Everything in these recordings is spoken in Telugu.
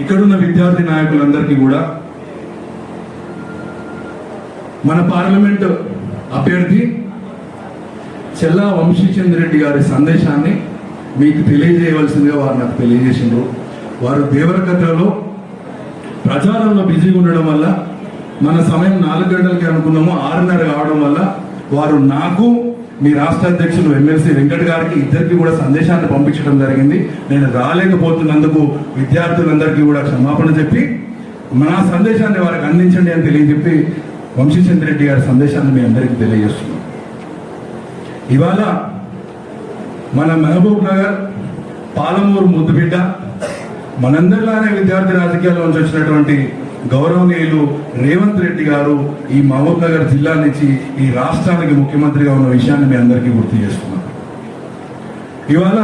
ఇక్కడున్న విద్యార్థి నాయకులందరికీ కూడా మన పార్లమెంట్ అభ్యర్థి చెల్లా వంశీచంద్ర రెడ్డి గారి సందేశాన్ని మీకు తెలియజేయవలసిందిగా వారు నాకు తెలియజేసిండ్రు. వారు దేవరకథలో ప్రచారంలో బిజీగా ఉండడం వల్ల మన సమయం నాలుగు గంటలకి అనుకున్నాము ఆరున్నర కావడం వల్ల వారు నాకు మీ రాష్ట్ర అధ్యక్షులు ఎమ్మెల్సీ వెంకట్ గారికి ఇద్దరికి కూడా సందేశాన్ని పంపించడం జరిగింది. నేను రాలేకపోతున్నందుకు విద్యార్థులందరికీ కూడా క్షమాపణ చెప్పి నా సందేశాన్ని వారికి అందించండి అని తెలియజెప్పి వంశీచంద్ర రెడ్డి గారి సందేశాన్ని మీ అందరికీ తెలియజేస్తున్నాం ఇవాళ మన మహబూబ్ నగర్ పాలమూరు ముద్దుబిడ్డ మనందరిలానే విద్యార్థి రాజకీయాల్లో నుంచి వచ్చినటువంటి గౌరవనీయులు రేవంత్ రెడ్డి గారు ఈ మహబూబ్ నగర్ జిల్లా నుంచి ఈ రాష్ట్రానికి ముఖ్యమంత్రిగా ఉన్న విషయాన్ని మీ అందరికీ గుర్తు చేస్తున్నాను. ఇవాళ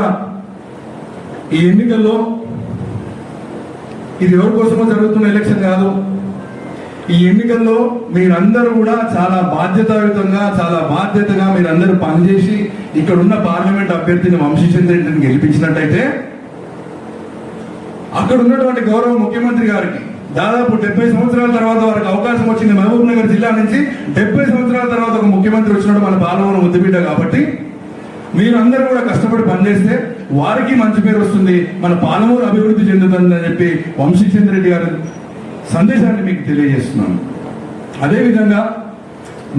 ఈ ఎన్నికల్లో ఇది ఎవరి కోసమో జరుగుతున్న ఎలక్షన్ కాదు. ఈ ఎన్నికల్లో మీరందరూ కూడా చాలా బాధ్యతాయుతంగా చాలా బాధ్యతగా మీరందరూ పనిచేసి ఇక్కడ ఉన్న పార్లమెంట్ అభ్యర్థిని వంశీచంద్ర రెడ్డిని గెలిపించినట్టయితే అక్కడ ఉన్నటువంటి గౌరవ ముఖ్యమంత్రి గారికి దాదాపు డెబ్బై సంవత్సరాల తర్వాత వారికి అవకాశం వచ్చింది మహబూబ్ నగర్ జిల్లా నుంచి. డెబ్బై సంవత్సరాల తర్వాత ఒక ముఖ్యమంత్రి వచ్చినాడు మన పాలమూరు ముద్దుబిడ్డ కాబట్టి మీరందరూ కూడా కష్టపడి పనిచేస్తే వారికి మంచి పేరు వస్తుంది. మన పాలమూరు అభివృద్ధి చెందుతుందని చెప్పి వంశీచంద్ర రెడ్డి గారు సందేశాన్ని మీకు తెలియజేస్తున్నాను. అదేవిధంగా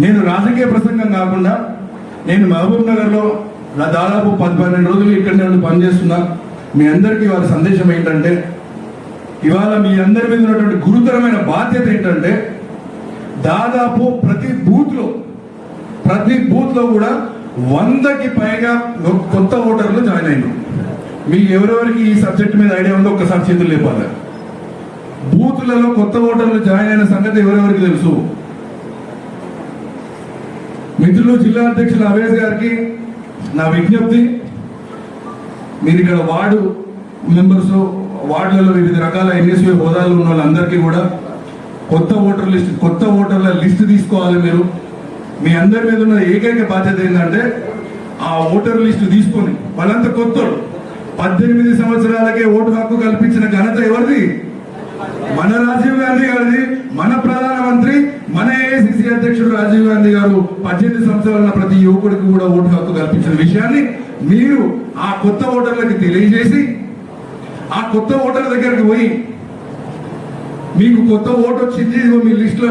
నేను రాజకీయ ప్రసంగం కాకుండా నేను మహబూబ్ నగర్లో దాదాపు పది పన్నెండు రోజులు ఇక్కడ ఉండి పనిచేస్తున్నా. మీ అందరికీ వారి సందేశం ఏంటంటే ఇవాళ మీ అందరి మీద ఉన్నటువంటి గురుతరమైన బాధ్యత ఏంటంటే దాదాపు ప్రతి బూత్లో ప్రతి బూత్లో కూడా వందకి పైగా కొత్త ఓటర్లు జాయిన్ అయినారు. మీ ఎవరెవరికి ఈ సబ్జెక్ట్ మీద ఐడియా ఉందో ఒక్కసారి చేతులు లేపాలి. బూత్లలో కొత్త ఓటర్లు జాయిన్ అయిన సంగతి ఎవరెవరికి తెలుసు? మిత్రులు జిల్లా అధ్యక్షులు అవేజ్ గారికి నా విజ్ఞప్తి. మీరు ఇక్కడ వార్డు మెంబర్స్ వార్డులలో వివిధ రకాల ఎన్ఎస్యూ హోదాలు ఉన్న వాళ్ళందరికీ కూడా కొత్త ఓటర్ లిస్ట్ కొత్త ఓటర్ల లిస్ట్ తీసుకోవాలి మీరు. మీ అందరి మీద ఉన్న ఏకైక బాధ్యత ఏంటంటే ఆ ఓటర్ లిస్ట్ తీసుకొని వాళ్ళంతా కొత్త పద్దెనిమిది సంవత్సరాలకే ఓటు హక్కు కల్పించిన ఘనత ఎవరిది? మన రాజీవ్ గాంధీ గారిది మన ప్రధానమంత్రి మన ఏఐసిసి అధ్యక్షుడు రాజీవ్ గాంధీ గారు పద్దెనిమిది సంవత్సరాల ఉన్న ప్రతి యువకుడికి కూడా ఓటు హక్కు కల్పించిన విషయాన్ని మీరు ఆ కొత్త ఓటర్లకి తెలియజేసి ఆ కొత్త ఓటర్ దగ్గరికి పోయి మీకు కొత్త ఓటు వచ్చింది ఇదిగో మీ లిస్ట్లో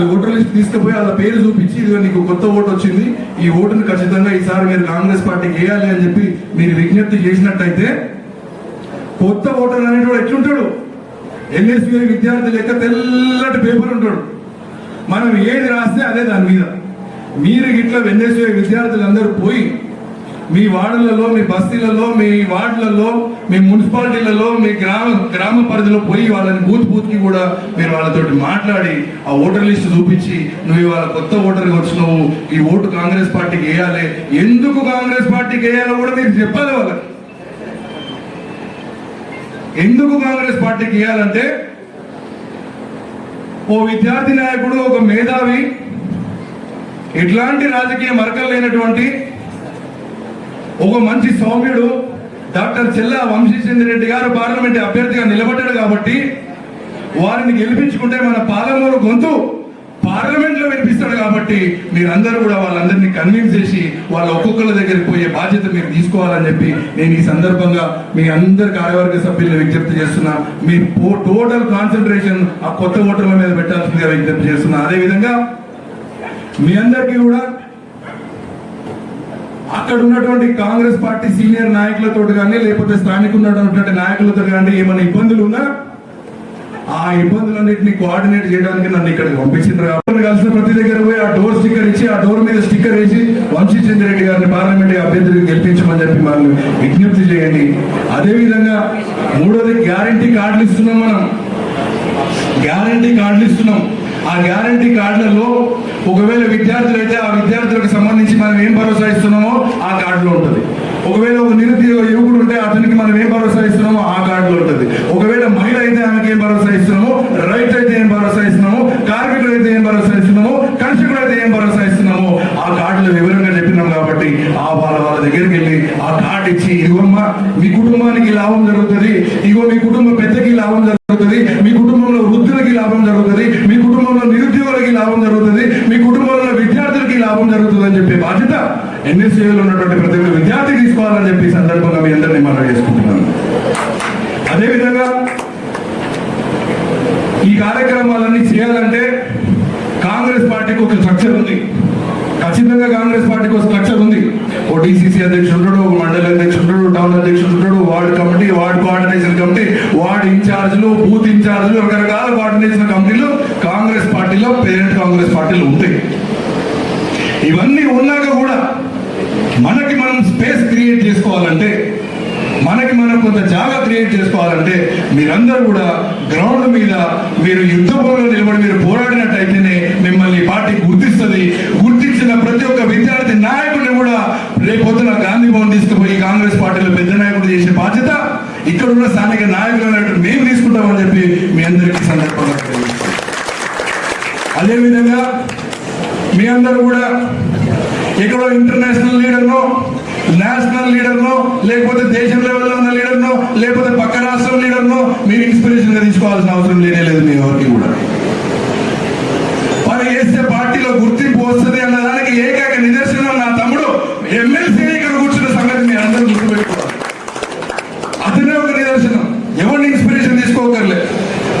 లో ఓటర్ లిస్ట్ తీసుకుపోయి వాళ్ళ పేరు చూపించి ఇదిగో నీకు కొత్త ఓటు వచ్చింది ఈ ఓటును ఖచ్చితంగా ఈసారి మీరు కాంగ్రెస్ పార్టీకి వేయాలి అని చెప్పి మీరు విజ్ఞప్తి చేసినట్టయితే కొత్త ఓటర్ అనేటువంటి ఎట్లుంటాడు? ఎన్ఎస్బిఐ విద్యార్థి లెక్క తెల్లటి పేపర్ ఉంటాడు. మనం ఏది రాస్తే అదే దాని మీద. మీరు ఇట్లా ఎన్ఎస్బిఐ విద్యార్థులందరూ పోయి మీ వార్డులలో మీ బస్తీలలో మీ వార్డులలో మీ మున్సిపాలిటీలలో మీ గ్రామ గ్రామ పరిధిలో పోయి వాళ్ళని బూత్ బూత్కి కూడా మీరు వాళ్ళతో మాట్లాడి ఆ ఓటర్ లిస్ట్ చూపించి నువ్వు ఇవాళ కొత్త ఓటర్కి వచ్చినావు ఈ ఓటు కాంగ్రెస్ పార్టీకి వేయాలి. ఎందుకు కాంగ్రెస్ పార్టీకి వేయాలో కూడా మీరు చెప్పాలి వాళ్ళకి. ఎందుకు కాంగ్రెస్ పార్టీకి వేయాలంటే ఓ విద్యార్థి నాయకుడు ఒక మేధావి ఎట్లాంటి రాజకీయ మరకలు లేనటువంటి ఒక మంచి సౌమ్యుడు డాక్టర్ చెల్లా వంశీచంద్ర రెడ్డి గారు పార్లమెంట్ అభ్యర్థిగా నిలబడ్డాడు కాబట్టి వారిని గెలిపించుకుంటే మన పాలమూరు గొంతు పార్లమెంట్లో వినిపిస్తాడు కాబట్టి మీరందరూ కూడా వాళ్ళందరినీ కన్విన్స్ చేసి వాళ్ళ ఒక్కొక్కళ్ళ దగ్గరికి పోయే బాధ్యత మీరు తీసుకోవాలని చెప్పి నేను ఈ సందర్భంగా మీ అందరి కార్యవర్గ సభ్యులను విజ్ఞప్తి చేస్తున్నా. మీ టోటల్ కాన్సన్ట్రేషన్ ఆ కొత్త ఓటర్ల మీద పెట్టాల్సిందిగా విజ్ఞప్తి చేస్తున్నా. అదేవిధంగా మీ అందరికీ కూడా అక్కడ ఉన్నటువంటి కాంగ్రెస్ పార్టీ సీనియర్ నాయకులతో కానీ లేకపోతే స్థానిక ఉన్నటువంటి నాయకులతో కానీ ఏమైనా ఇబ్బందులు ఉన్నా ఆ ఇబ్బందులన్నింటినీ కోఆర్డినేట్ చేయడానికి నన్ను ఇక్కడికి పంపించిండ్రు. కాబట్టి కలిసిన ప్రతి దగ్గర పోయి ఆ డోర్ స్టిక్కర్ ఇచ్చి ఆ డోర్ మీద స్టిక్కర్ వేసి వంశీచంద్ర రెడ్డి గారిని పార్లమెంట్ అభ్యర్థిని గెలిపించమని చెప్పి మనం విజ్ఞప్తి చేయండి. అదేవిధంగా మూడోది గ్యారంటీ కార్డులు ఇస్తున్నాం మనం. గ్యారంటీ కార్డులు ఇస్తున్నాం. ఆ గ్యారంటీ కార్డులలో ఒకవేళ విద్యార్థులు అయితే ఆ విద్యార్థులకు సంబంధించి మనం ఏం భరోసా ఇస్తున్నామో ఆ కార్డులో ఉంటుంది. ఒకవేళ ఒక నిరుద్యోగ యువకుడు ఉంటే అతనికి మనం ఏం భరోసా ఇస్తున్నామో ఆ కార్డులో ఉంటుంది. ఒకవేళ మహిళ అయితే ఆమెకి ఏం భరోసా ఇస్తున్నామో రైతు అయితే ఏం భరోసా ఇస్తున్నామో కార్మికుడు అయితే ఏం భరోసా ఇస్తున్నామో కన్స్ట్రక్టర్ అయితే ఏం భరోసా ఇస్తున్నామో ఆ కార్డులు వివరంగా చెప్పినాం కాబట్టి ఆ వాళ్ళ వాళ్ళ దగ్గరికి వెళ్ళి ఆ కార్డు ఇచ్చి ఇదిగోమ్మా మీ కుటుంబానికి లాభం జరుగుతుంది. ఇగో మీ కుటుంబ పెద్దకి లాభం జరుగుతది. మీ కుటుంబంలో వృద్ధులకి లాభం జరుగుతుంది. ఎన్ఎస్యూలో ఉన్నటువంటి ప్రతి ఒక్క విద్యార్థి తీసుకోవాలని చెప్పి సందర్భంగా మీ అందరినీ మనం చేసుకుంటున్నాను. అదేవిధంగా ఈ కార్యక్రమాలన్నీ చేయాలంటే కాంగ్రెస్ పార్టీకి ఒక స్ట్రక్చర్ ఉంది. ఖచ్చితంగా కాంగ్రెస్ పార్టీకి ఒక స్ట్రక్చర్ ఉంది. ఓ డిసిసి అధ్యక్షుడు ఉంటాడు మండల అధ్యక్షుడు ఉంటాడు టౌన్ అధ్యక్షుడు ఉంటాడు ward committee ward coordination committee ward ఇన్ఛార్జ్లు booth ఇన్ఛార్జ్లు రకరకాల కోఆర్డినేషన్ కమిటీలు కాంగ్రెస్ పార్టీలో పేరెంట్ కాంగ్రెస్ పార్టీలు ఉంటాయి. ఇవన్నీ ఉన్నాక కూడా మనకి మనం స్పేస్ క్రియేట్ చేసుకోవాలంటే మనకి మనం కొంత జాగా క్రియేట్ చేసుకోవాలంటే మీరందరూ కూడా గ్రౌండ్ మీద మీరు యుద్ధ భూమిలో నిలబడి మీరు పోరాడినట్టయితేనే మిమ్మల్ని పార్టీ గుర్తిస్తుంది. గుర్తించిన ప్రతి ఒక్క విద్యార్థి నాయకుడిని కూడా రేపొద్దున గాంధీ భవన్ తీసుకుపోయి కాంగ్రెస్ పార్టీలో పెద్ద నాయకుడు చేసే బాధ్యత ఇక్కడ ఉన్న స్థానిక నాయకులు మేము తీసుకుంటామని చెప్పి మీ అందరికీ సందర్భంగా అదేవిధంగా మీ అందరూ కూడా ఎక్కడో ఇంటర్నేషనల్ లీడర్ను నేషనల్ లీడర్ను లేకపోతే దేశం లెవెల్లో ఉన్న లీడర్ను లేకపోతే పక్క రాష్ట్రం లీడర్ను మీరు ఇన్స్పిరేషన్గా తీసుకోవాల్సిన అవసరం లేనే లేదు మీ ఎవరికి కూడా. వారు చేస్తే పార్టీలో గుర్తింపు వస్తుంది అన్న దానికి ఏకైక నిదర్శనం నా తమ్ముడు ఎమ్మెల్సీ ఇక్కడ కూర్చున్న సంగతి మీరు అందరూ గుర్తుపెట్టుకోవాలి. అతనే ఒక నిదర్శనం. ఎవరిని ఇన్స్పిరేషన్ తీసుకోకర్లే.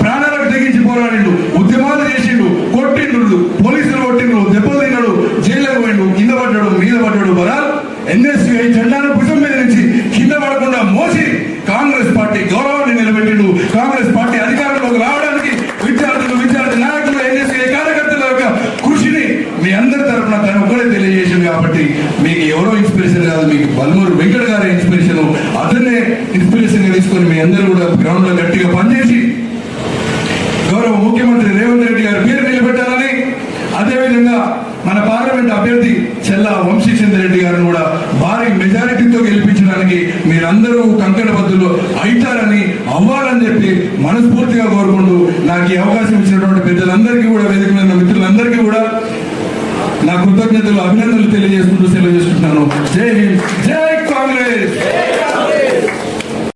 ప్రాణాలకు తెగించి పోరాడిండు ఉద్యమాలు చేసిండు కొట్టిండు పోలీసులు కొట్టిండు దెబ్బలు తిన్నాడు జైలుకు పోయిండు కింద పడ్డాడు మీద పడ్డాడు బరాల్ ఎన్ఎస్యుఐ జెండాను భుజం మీద నుంచి కింద పడకుండా మోసి కాంగ్రెస్ పార్టీ గౌరవాన్ని నిలబెట్టిండు కాంగ్రెస్ పార్టీ అధికారంలోకి రావడానికి విద్యార్థులు విద్యార్థి నాయకులు ఎన్ఎస్యుఐ కార్యకర్తల యొక్క కృషిని మీ అందరి తరఫున తను ఒక్కడే తెలియజేసింది కాబట్టి మీకు ఎవరో ఇన్స్పిరేషన్ కాదు మీకు బల్మూరు వెంకట గారి ఇన్స్పిరేషన్ అతనే ఇన్స్పిరేషన్గా తీసుకొని మీ అందరూ కూడా గ్రౌండ్లో గట్టిగా పనిచేసి గౌరవ ముఖ్యమంత్రి రేవంత్ రెడ్డి గారి పేరు నిలబెట్టాలని అదేవిధంగా మన పార్లమెంట్ అభ్యర్థి చెల్లా వంశీచంద్ర రెడ్డి గారిని కూడా భారీ మెజారిటీతో గెలిపించడానికి మీరందరూ కంకణబద్దులు అవుతారని అవ్వాలని చెప్పి మనస్ఫూర్తిగా కోరుకుంటూ నాకు ఈ అవకాశం ఇచ్చినటువంటి పెద్దలందరికీ కూడా వేదిక మీద మిత్రులందరికీ కూడా నా కృతజ్ఞతలు అభినందనలు తెలియజేసుకుంటూ సెలవు చేసుకుంటున్నాను. జై హింద్. జై కాంగ్రెస్.